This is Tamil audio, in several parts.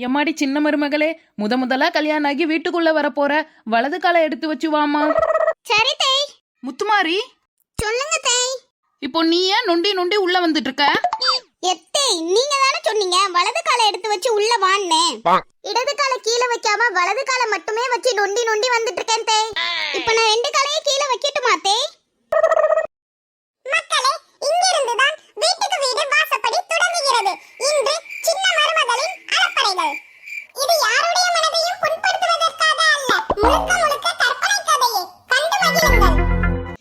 எம்மாடி சின்ன மருமகளே முத முதலா கல்யாணம் ஆகி வீட்டுக்குள்ள வரப்போற? வலது காலை எடுத்து வச்சு வாமா சரி தேய். முத்துமாரி. சொல்லுங்க தேய். இப்போ நீ ஏன் நொண்டி நொண்டி உள்ள வந்துட்டு இருக்க எத்தே நீங்க தானே சொன்னீங்க வலது காலை எடுத்து வச்சு உள்ள வான்னே. இடது காலை கீழே வைக்காம வலது காலை மட்டுமே வச்சு நொண்டி நொண்டி வந்துட்டு இருக்கேன் தேய் இப்போ நான் ரெண்டு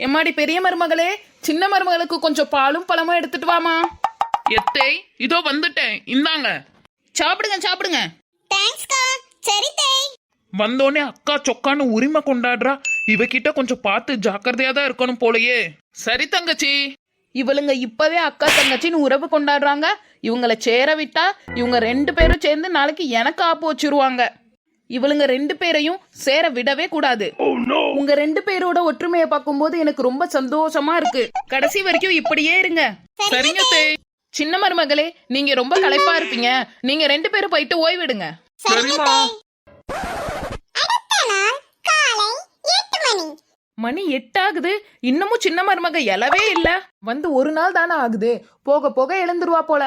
எம்மாடி பெரிய மருமகளே சின்ன மருமகளுக்கு கொஞ்சம் பாலும் பழமும் எடுத்துட்டு வாமா. எத்தை இதோ வந்துட்டேன். இந்தாங்க. சாப்பிடுங்க சாப்பிடுங்க. தேங்க்ஸ்க்கா சரி தேய் வந்தோடனே அக்கா சொக்கான்னு உரிமை கொண்டாடுறா. இவகிட்ட கொஞ்சம் பார்த்து ஜாக்கிரதையா தான் இருக்கணும் போலயே. சரி தங்கச்சி. இவளுங்க இப்பவே அக்கா தங்கச்சின்னு உறவு கொண்டாடுறாங்க. இவங்கள சேர விட்டா இவங்க ரெண்டு பேரும் சேர்ந்து நாளைக்கு எனக்கு ஆப்பு வச்சிருவாங்க. இவளுங்க ரெண்டு பேரையும் சேர விடவே கூடாது. உங்க ரெண்டு பேரோட ஒற்றுமையை பார்க்கும்போது எனக்கு ரொம்ப சந்தோஷமா இருக்கு. கடைசி வரைக்கும் இப்படியே இருங்க. சரிங்க சின்ன மருமகளே நீங்க ரொம்ப களைப்பா இருப்பீங்க. நீங்க ரெண்டு பேரும் போயிட்டு ஓய்விடுங்க. சரிம்மா. மணி எட்டாகுது. இன்னமும் சின்ன மருமக எழவே இல்ல. வந்து ஒரு நாள் தானே ஆகுது. போக போக எழுந்துருவா போல.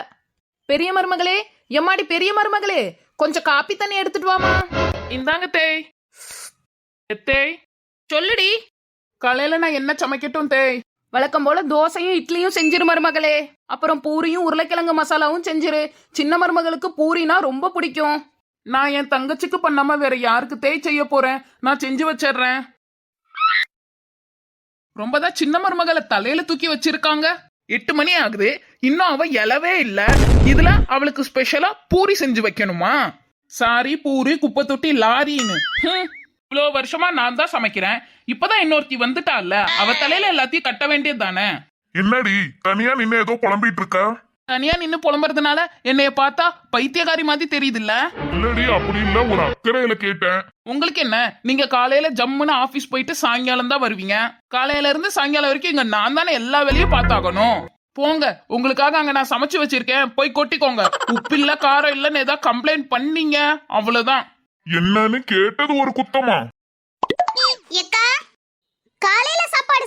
பெரிய மருமகளே எம்மாடி பெரிய மருமகளே கொஞ்சம் காப்பி தண்ணி எடுத்துட்டு வாமா இந்தாங்க தேய். தேய் சொல்லுடி. காலையில நான் என்ன சமைக்கட்டும் தேய்? வழக்கம் போல தோசையும் இட்லியும் செஞ்சிரு மருமகளே. அப்புறம் பூரியும் உருளைக்கிழங்கு மசாலாவும் செஞ்சிரு. சின்ன மருமகளுக்கு பூரினா ரொம்ப பிடிக்கும். நான் என் தங்கச்சிக்கு பண்ணாம வேற யாருக்கு தேய் செய்ய போறேன்? நான் செஞ்சு வச்சிடுறேன். ரொம்பதான் சின்ன மருமகளை தலையில தூக்கி வச்சிருக்காங்க. எட்டு மணி ஆகுது. இன்னும் அவ எழவே இல்ல. இதுல அவளுக்கு ஸ்பெஷலா பூரி செஞ்சு வைக்கணுமா? சாரி பூரி குப்பை தொட்டி லாரின்னு. ஹம், இவ்வளோ வருஷமா நான் தான் சமைக்கிறேன். இப்பதான் இன்னொருத்தி வந்துட்டால அவ தலையில எல்லாத்தையும் கட்ட வேண்டியது தானே? என்னடி தனியா நின்னு ஏதோ புலம்பிட்டு இருக்க? தனியா நின்னு புலம்புறதுனால என்னைய பார்த்தா பைத்தியக்காரி மாதிரி தெரியுதுல்ல? இல்லடி அப்படி இல்ல. ஒரு அக்கறையில கேட்டேன். உங்களுக்கு என்ன? நீங்க காலையில ஜம்முன்னு ஆபீஸ் போயிட்டு சாயங்காலம் தான் வருவீங்க. காலையில இருந்து சாயங்காலம் வரைக்கும் இங்க நான் தானே எல்லா வேலையும் பார்த்தாகணும். போங்க. உங்களுக்காக அங்க நான் சமைச்சு வச்சிருக்கேன். போய் கொட்டிக்கோங்க. உப்பு இல்ல காரம் இல்லன்னு ஏதாவது கம்ப்ளைண்ட் பண்ணீங்க. அவ்வளவுதான். என்னன்னு கேட்டது ஒரு குத்தமா?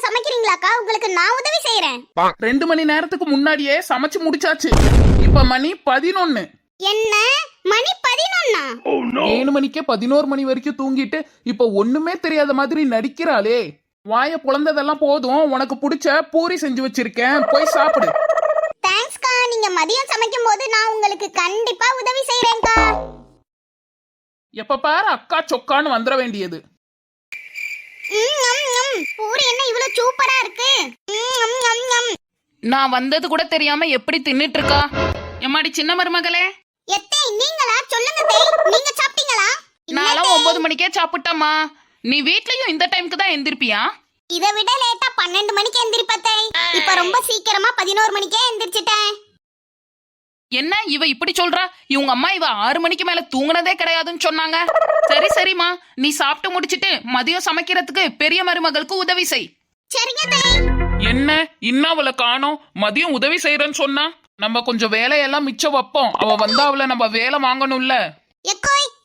சமைக்கிறீங்களாக்கா? உங்களுக்கு நான் உதவி செய்யறேன் ரெண்டு மணி நேரத்துக்கு முன்னாடியே சமைச்சு முடிச்சாச்சு. இப்ப மணி பதினொன்னு. என்ன? மணி பதினொன்னா? ஏழு மணிக்கே பதினோரு மணி வரைக்கும் தூங்கிட்டு இப்ப ஒண்ணுமே தெரியாத மாதிரி நடிக்கிறாளே. வாய புலந்ததெல்லாம் போதும். உனக்கு பிடிச்ச பூரி செஞ்சு வச்சிருக்கேன். போய் சாப்பிடு. தேங்க்ஸ்க்கா நீங்க மதியம் சமைக்கும் போது நான் உங்களுக்கு கண்டிப்பா உதவி செய்யறேன்க்கா எப்ப பாரு அக்கா சொக்கான்னு வந்துட வேண்டியது. பூரி என்ன இவ்வளவு சூப்பரா இருக்கு. நான் வந்தது கூட தெரியாம எப்படி தின்னுட்டு இருக்கா எம்மாடி சின்ன மருமகளே? எத்தே நீங்களா? சொல்லுங்க தேய் நீங்க சாப்பிட்டீங்களா? நான்லாம். ஒன்பது மணிக்கே சாப்பிட்டம்மா. நீ வீட்லயும் இந்த டைம்க்கு தான் எந்திருப்பியா? இதை விட லேட்டா பன்னெண்டு மணிக்கு எந்திரிப்பத்தே. இப்ப ரொம்ப சீக்கிரமா பதினோரு மணிக்கே எந்திரிச்சிட்டேன். என்ன இவ இப்படி சொல்றா? இவங்க அம்மா இவ ஆறு மணிக்கு மேல தூங்குனதே கிடையாதுன்னு சொன்னாங்க. சரி சரிம்மா. நீ சாப்பிட்டு முடிச்சிட்டு மதியம் சமைக்கிறதுக்கு பெரிய மருமகளுக்கு உதவி செய். என்ன? இன்னும் அவளை காணோம். மதியம் உதவி செய்யறேன்னு சொன்னா? நம்ம கொஞ்சம் வேலையெல்லாம் மிச்சம் வைப்போம். அவ வந்தா அவளை நம்ம வேலை வாங்கணும்ல.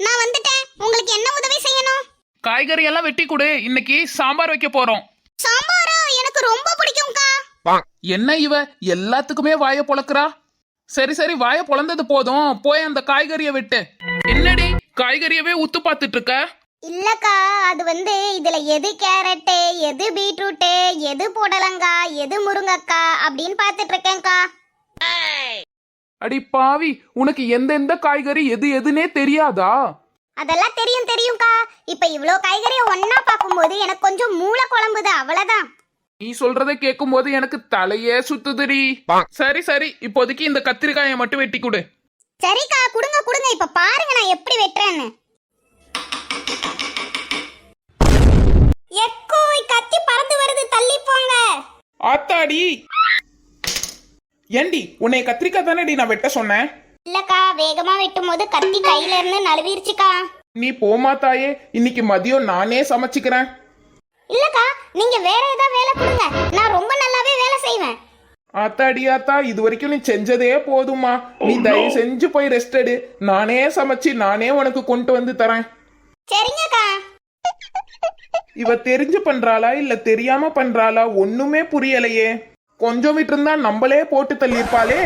நான் வந்துட்டேன். உங்களுக்கு என்ன உதவி செய்யணும்? காய்கறி எல்லாம் வெட்டி கொடு. இன்னைக்கு சாம்பார் வைக்க போறோம். சாம்பாரா? எனக்கு ரொம்ப பிடிக்கும்க்கா. என்ன இவ? எல்லாத்துக்குமே வாய பொளக்குறா? சரி சரி வாய பொளந்தது போதும். போய் அந்த காய்கறியை வெட்டு. என்னடி காய்கறியவே உத்து பார்த்துட்டு இருக்க இல்லக்கா அது வந்து இதுல எது கேரட்டு எது பீட்ரூட்டு எது புடலங்கா எது முருங்கக்கா அப்படின்னு பார்த்துட்டு இருக்கேன்க்கா அடி பாவி உனக்கு எந்தெந்த காய்கறி எது எதுனே தெரியாதா? அதெல்லாம் தெரியும் தெரியும்க்கா. இப்ப இவ்ளோ காய்கறியை ஒண்ணா பார்க்கும்போது எனக்கு கொஞ்சம் மூளை குழம்புது அவ்வளவுதான். நீ சொல்றதை கேட்கும்போது எனக்கு தலையே சுத்துதுடி. சரி சரி. இப்போதைக்கு இந்த கத்திரிக்காயை மட்டும் வெட்டி கொடு. சரிக்கா குடுங்க குடுங்க. இப்ப பாருங்க நான் எப்படி வெட்டுறேன்னு. எக்கோய் கத்தி பறந்து வருது. தள்ளி போங்க. ஆத்தாடி. ஏண்டி உன்னை கத்திரிக்காய் தானடி நான் வெட்ட சொன்னேன்? இல்லக்கா வேகமா வெட்டும் போது கத்தி கையில இருந்து நழுவிருச்சுக்கா. நீ போமா தாயே. இன்னைக்கு மதியம் நானே சமைச்சுக்கிறேன். இல்லக்கா நீங்க வேற ஏதாவது வேலை கொடுங்க. நான் ரொம்ப நல்லாவே வேலை செய்வேன். ஆத்தாடி ஆத்தா இது வரைக்கும் நீ செஞ்சதே போதுமா நீ தயவு செஞ்சு போய் ரெஸ்ட் எடு. நானே சமைச்சு நானே உனக்கு கொண்டு வந்து தரேன். சரிங்கக்கா. இவ தெரிஞ்சு பண்றாளா இல்ல தெரியாம பண்றாளா ஒண்ணுமே புரியலையே. கொஞ்சம் விட்டு இருந்தா நம்மளே போட்டு தள்ளியிருப்பாளே.